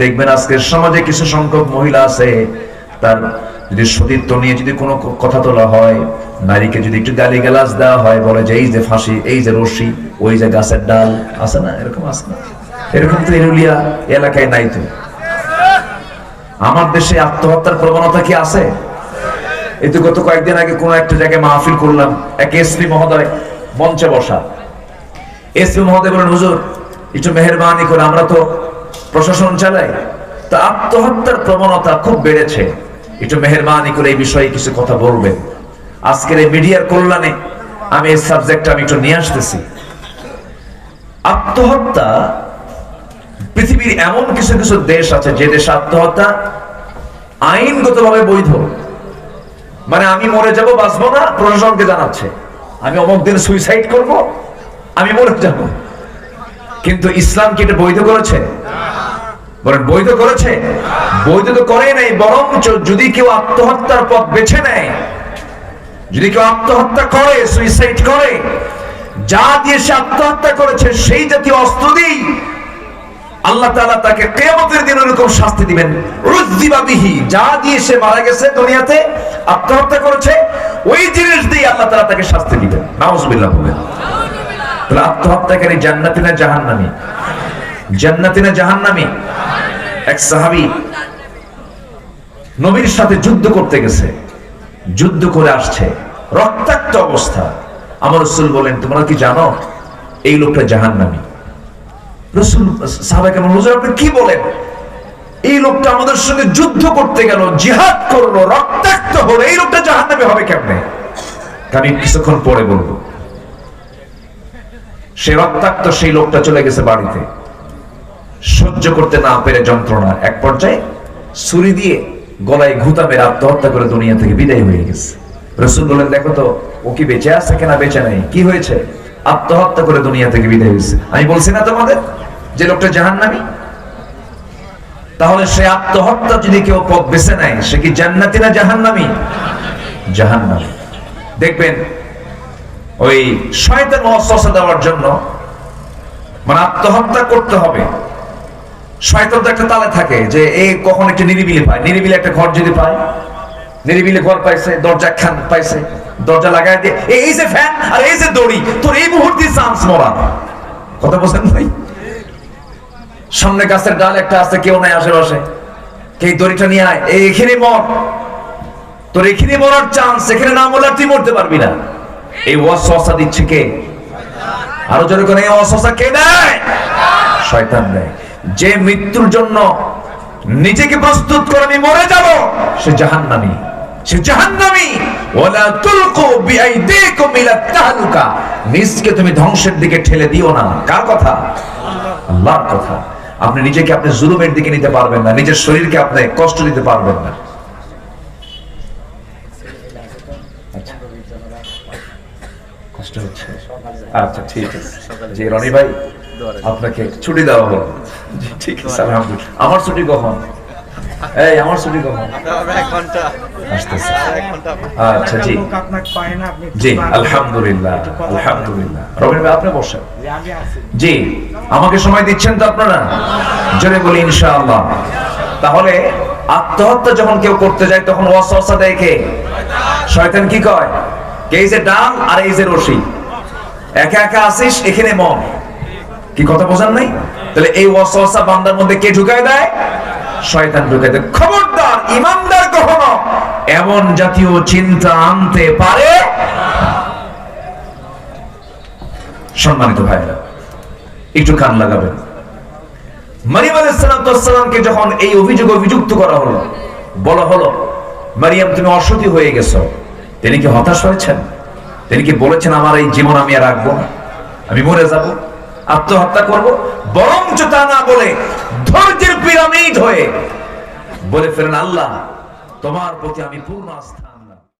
দেখবেন আজকের সমাজে কিছু সংখ্যক মহিলা আছে, তার যদি সতীত্ব নিয়ে যদি কোনো কথা তোলা হয়, নারীকে যদি একটু গালি গালাজ দেওয়া হয়, বলে যে এই যে ফাঁসি, এই যে রশি, ওই যে গাছের ডাল, আছে না? এরকম আছে না? এরকম তো এরুলিয়া এলাকায় নাই তো। আমার দেশে আত্মহত্যার প্রবণতা কি আছে? এই তো গত কয়েকদিন আগে কোন একটা জায়গায় মাহফিল করলাম, এক এসপি মহোদয় মঞ্চে বসা। এসপি মহোদয় বলেন, হুজুর, একটু মেহরবানি করে, আমরা তো প্রশাসন চালাই তা আত্মহত্যার প্রবণতা খুব বেড়েছে। একটু মেহরবানি করে এই বিষয়ে কিছু কথা বলবেন। আজকের এই মিডিয়ার কল্যাণে আমি এই সাবজেক্ট আমি একটু নিয়ে আসতেছি। আত্মহত্যা, পৃথিবীর এমন কিছু কিছু দেশ আছে যে দেশে আত্মহত্যা আইনগতভাবে বৈধ। মানে আমি মরে যাব, বাঁচবো না, প্রশাসনকে জানাচ্ছে। আমি অমুক দিন সুইসাইড করব, আমি মরে যাব। কিন্তু ইসলাম কি এটা বৈধ করেছে? বলেন, বৈধ করেছে? বৈধ তো করে নাই, বরঞ্চ যদি কেউ আত্মহত্যার পথ বেছে নেয়, যদি কেউ আত্মহত্যা করে সুইসাইড করে, যা দিয়ে সে আত্মহত্যা করেছে, সেই জাতীয় অস্ত্র আল্লাহ তাআলা তাকে দিন এরকম শাস্তি দিবেন। যা দিয়ে সে মারা গেছে দুনিয়াতে, আত্মহত্যা করেছে, ওই জিনিস দিয়ে আল্লাহ তাআলা তাকে শাস্তি দিবেন। নাউজুবিল্লাহ আত্মহত্যাকারী জান্নাতি না জাহান্নামী? জান্নাতি না জাহান্নামী? এক সাহাবী নবীর সাথে যুদ্ধ করতে গেছে। যুদ্ধ করে আসছে। রক্তাক্ত অবস্থা। আমার রসুল বলেন, তোমরা কি জানো? এই লোকটা জাহান্নামী। রসুল সাহাবাকে হুজুর, আপনি কি বলেন? এই লোকটা আমাদের সঙ্গে যুদ্ধ করতে গেল, জিহাদ করল, রক্তাক্ত হলো। এই লোকটা জাহান্নামে হবে কেমনে? আমি কিছুক্ষণ পরে বলব। সে রক্তাক্ত সেই লোকটা চলে গেছে বাড়িতে। সহ্য করতে না পেরে যন্ত্রণা এক পর্যায়ে ছুরি দিয়ে গলায় ঘুতা মেরে আত্মহত্যা করে দুনিয়া থেকে বিদায় হয়ে গেছে। রসুল বলেন, দেখো তো, ও কি বেঁচে আছে কিনা বেঁচে নাই? কি হয়েছে? আত্মহত্যা করে দুনিয়া থেকে বিদায় হয়েছে। আমি বলছি, না তোমাদের, যে লোকটা জাহান্নামী? তাহলে সে আত্মহত্যা যদি কেউ পথ বেছে নেয়, সে কি জান্নাতি না জাহান্নামী? জাহান্নামী। দেখবেন, ওই শয়তান ওয়াসওয়াসা দেওয়ার জন্য মানে আত্মহত্যা করতে হবে। শয়তান তো একটা তালে থাকে যে এই কখন একটা নিরিবিলি পায়। নিরিবিলি একটা ঘর যদি পায়, নিরিবিলি ঘর পাইছে, দরজা খান পাইছে, দরজা লাগাই দিয়ে এই- যে ফ্যান আর এই যে দড়ি, তোর এই মুহূর্তে চান্স মরা। কথা বলছেন ভাই সামনে গাছের ডাল একটা আছে, কেউ নাই আশেপাশে। কে দড়িটা নিয়ে আয় এই এখানে মর। তোর এখানে মরার চান্স এখানে না মরলে তুই মরতে পারবি না। এই ওয়াসওয়াসা দিচ্ছে কে? আরও জোরে করে, এই ওয়াসওয়াসা কে দেয়? শয়তান দেয়। যে মৃত্যুর জন্য নিজেকে প্রস্তুত করে আমি মরে যাব, সে জাহান্নামী। সে জাহান্নামী। ওয়ালা তাহলুকা। নিজকে তুমি ধ্বংসের দিকে ঠেলে দিও না। কার কথা? আল্লাহর কথা। আপনি নিজেকে, আপনি জুলুমের দিকে নিতে পারবেন না। নিজের শরীরকে আপনি কষ্ট দিতে পারবেন না। আচ্ছা। ঠিক আছে। রনি ভাই। আপনাকে ছুটি দেওয়া হলো। ঠিক আছে। আলহামদুলিল্লাহ। আমার ছুটি কখন? এই আমার ছুটি কখন? এক ঘণ্টা। আসতেছে। আচ্ছা জি। লোক আপনাকে পায় না আপনি জি আলহামদুলিল্লাহ আলহামদুলিল্লাহ। রবিন ভাই আপনি বসেন। যে আমি আছি। জি আমাকে সময় দিচ্ছেন তো আপনারা? জোরে বলি ইনশাআল্লাহ। তাহলে আত্মহত্যা যখন কেউ করতে যায় তখন ওয়াসওয়াসা দেয় কে? শয়তান কি কয়? কে এই যে ডাল আর এই যে রশি? একা একা আসিস এখানে মন। কি কথা বোঝেন নাই? তাহলে এই ওয়াসওয়াসা বান্দার মধ্যে কে ঢুকায় দেয়? শয়তান ঢুকায় দেয়। খবরদার, ইমানদার কখনো এমন জাতীয় চিন্তা আনতে পারে? সম্মানিত ভাইরা একটু কান লাগাবেন। মারিয়াম আলাইসালামকে যখন এই অভিযোগ অভিযুক্ত করা হলো, বলা হলো, মারিয়াম, তুমি অসতী হয়ে গেছো। তিনি কি হতাশ হয়েছেন? তিনি কি বলেছেন, আমার এই জীবন আমি আর রাখব আমি মরে যাব? আত্মহত্যা করব। বরঞ্চ তা না বলে ধৈর্যের পিরামিড হয়ে বলে ফেরেন, আল্লাহ, তোমার প্রতি আমি পূর্ণ আস্থা